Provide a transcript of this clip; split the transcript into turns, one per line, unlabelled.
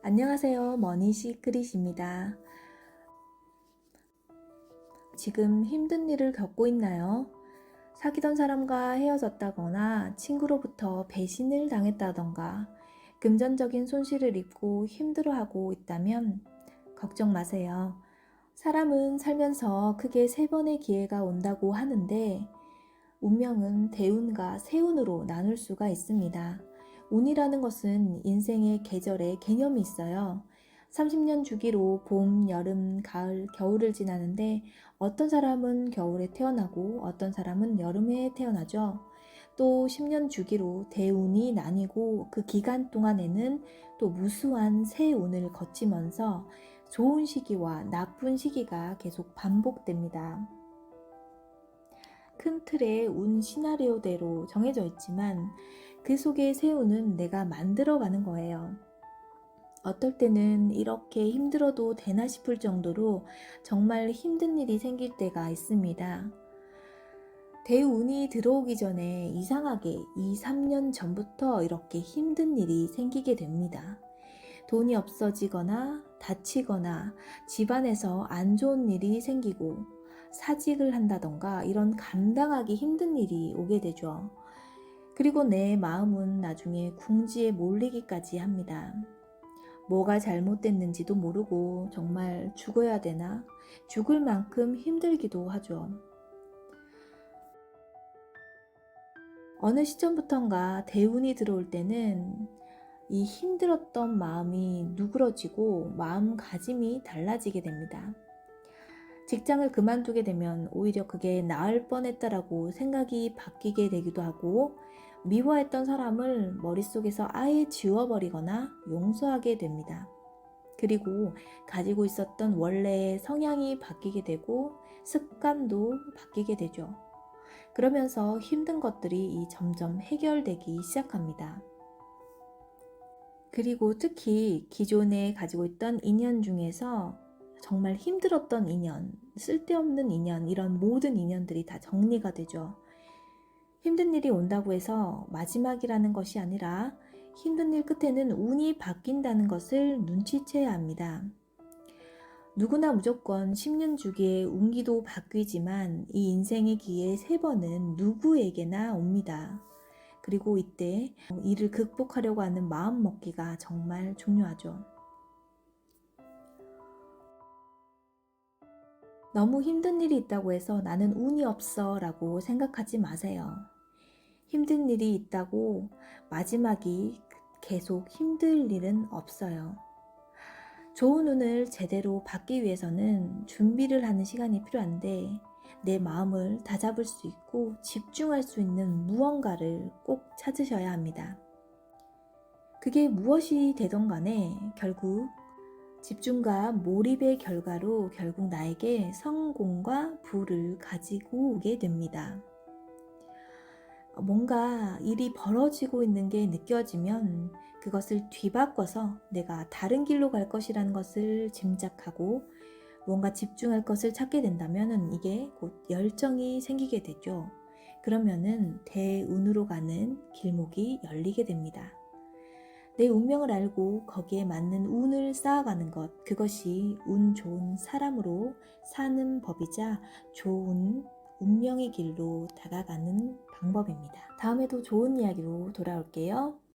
안녕하세요. 머니 시크릿입니다. 지금 힘든 일을 겪고 있나요? 사귀던 사람과 헤어졌다거나 친구로부터 배신을 당했다던가 금전적인 손실을 입고 힘들어하고 있다면 걱정 마세요. 사람은 살면서 크게 세 번의 기회가 온다고 하는데 운명은 대운과 세운으로 나눌 수가 있습니다. 운이라는 것은 인생의 계절의 개념이 있어요. 30년 주기로 봄, 여름, 가을, 겨울을 지나는데 어떤 사람은 겨울에 태어나고 어떤 사람은 여름에 태어나죠. 또 10년 주기로 대운이 나뉘고 그 기간 동안에는 또 무수한 새 운을 거치면서 좋은 시기와 나쁜 시기가 계속 반복됩니다. 큰 틀의 운 시나리오대로 정해져 있지만 그 속의 새우는 내가 만들어가는 거예요. 어떨 때는 이렇게 힘들어도 되나 싶을 정도로 정말 힘든 일이 생길 때가 있습니다. 대운이 들어오기 전에 이상하게 2, 3년 전부터 이렇게 힘든 일이 생기게 됩니다. 돈이 없어지거나 다치거나 집안에서 안 좋은 일이 생기고 사직을 한다던가 이런 감당하기 힘든 일이 오게 되죠. 그리고 내 마음은 나중에 궁지에 몰리기까지 합니다. 뭐가 잘못됐는지도 모르고 정말 죽어야 되나? 죽을 만큼 힘들기도 하죠. 어느 시점부턴가 대운이 들어올 때는 이 힘들었던 마음이 누그러지고 마음가짐이 달라지게 됩니다. 직장을 그만두게 되면 오히려 그게 나을 뻔했다라고 생각이 바뀌게 되기도 하고 미워했던 사람을 머릿속에서 아예 지워버리거나 용서하게 됩니다. 그리고 가지고 있었던 원래의 성향이 바뀌게 되고 습관도 바뀌게 되죠. 그러면서 힘든 것들이 점점 해결되기 시작합니다. 그리고 특히 기존에 가지고 있던 인연 중에서 정말 힘들었던 인연, 쓸데없는 인연, 이런 모든 인연들이 다 정리가 되죠. 힘든 일이 온다고 해서 마지막이라는 것이 아니라 힘든 일 끝에는 운이 바뀐다는 것을 눈치채야 합니다. 누구나 무조건 10년 주기에 운기도 바뀌지만 이 인생의 기회 세 번은 누구에게나 옵니다. 그리고 이때 이를 극복하려고 하는 마음 먹기가 정말 중요하죠. 너무 힘든 일이 있다고 해서 나는 운이 없어 라고 생각하지 마세요. 힘든 일이 있다고 마지막이 계속 힘들 일은 없어요. 좋은 운을 제대로 받기 위해서는 준비를 하는 시간이 필요한데 내 마음을 다잡을 수 있고 집중할 수 있는 무언가를 꼭 찾으셔야 합니다. 그게 무엇이 되던 간에 결국 집중과 몰입의 결과로 결국 나에게 성공과 부를 가지고 오게 됩니다. 뭔가 일이 벌어지고 있는 게 느껴지면 그것을 뒤바꿔서 내가 다른 길로 갈 것이라는 것을 짐작하고 뭔가 집중할 것을 찾게 된다면 이게 곧 열정이 생기게 되죠. 그러면은 대운으로 가는 길목이 열리게 됩니다. 내 운명을 알고 거기에 맞는 운을 쌓아가는 것, 그것이 운 좋은 사람으로 사는 법이자 좋은 운명의 길로 다가가는 방법입니다. 다음에도 좋은 이야기로 돌아올게요.